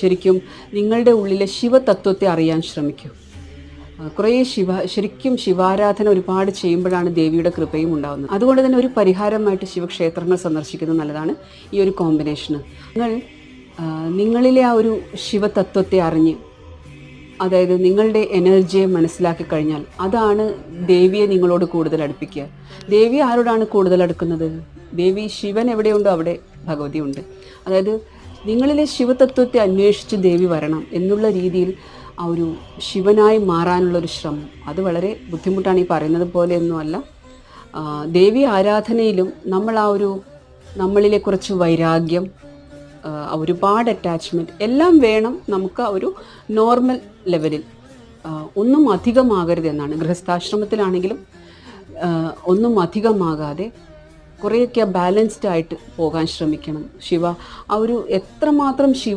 ശരിക്കും നിങ്ങളുടെ ഉള്ളിലെ ശിവതത്വത്തെ അറിയാൻ ശ്രമിക്കൂ. കുറേ ശിവ ശരിക്കും ശിവാരാധന ഒരുപാട് ചെയ്യുമ്പോഴാണ് ദേവിയുടെ കൃപയും ഉണ്ടാകുന്നത് അതുകൊണ്ട് തന്നെ ഒരു പരിഹാരമായിട്ട് ശിവക്ഷേത്രങ്ങൾ സന്ദർശിക്കുന്നത് നല്ലതാണ് ഈ ഒരു കോമ്പിനേഷന്. നിങ്ങൾ നിങ്ങളിലെ ആ ഒരു ശിവതത്വത്തെ അറിഞ്ഞ് അതായത് നിങ്ങളുടെ എനർജിയെ മനസ്സിലാക്കി കഴിഞ്ഞാൽ അതാണ് ദേവിയെ നിങ്ങളോട് കൂടുതൽ അടുപ്പിക്കുക. ദേവി ആരോടാണ് കൂടുതൽ അടുക്കുന്നത്? ദേവി ശിവൻ എവിടെയുണ്ടോ അവിടെ ഭഗവതി ഉണ്ട് അതായത് നിങ്ങളിലെ ശിവതത്വത്തെ അന്വേഷിച്ച് ദേവി വരണം എന്നുള്ള രീതിയിൽ ആ ഒരു ശിവനായി മാറാനുള്ള ഒരു ശ്രമം. അത് വളരെ ബുദ്ധിമുട്ടാണ് ഈ പറയുന്നത് പോലെയൊന്നുമല്ല. ദേവി ആരാധനയിലും നമ്മൾ ആ ഒരു നമ്മളിലെ കുറച്ച് വൈരാഗ്യം ഒരുപാട് അറ്റാച്ച്മെന്റ് എല്ലാം വേണം നമുക്ക് ഒരു നോർമൽ ലെവലിൽ ഒന്നും അധികമാകരുത് എന്നാണ്. ഗൃഹസ്ഥാശ്രമത്തിലാണെങ്കിലും ഒന്നും അധികമാകാതെ കുറേയൊക്കെ ബാലൻസ്ഡ് ആയിട്ട് പോകാൻ ശ്രമിക്കണം. ശിവ ആ ഒരു എത്രമാത്രം ശിവ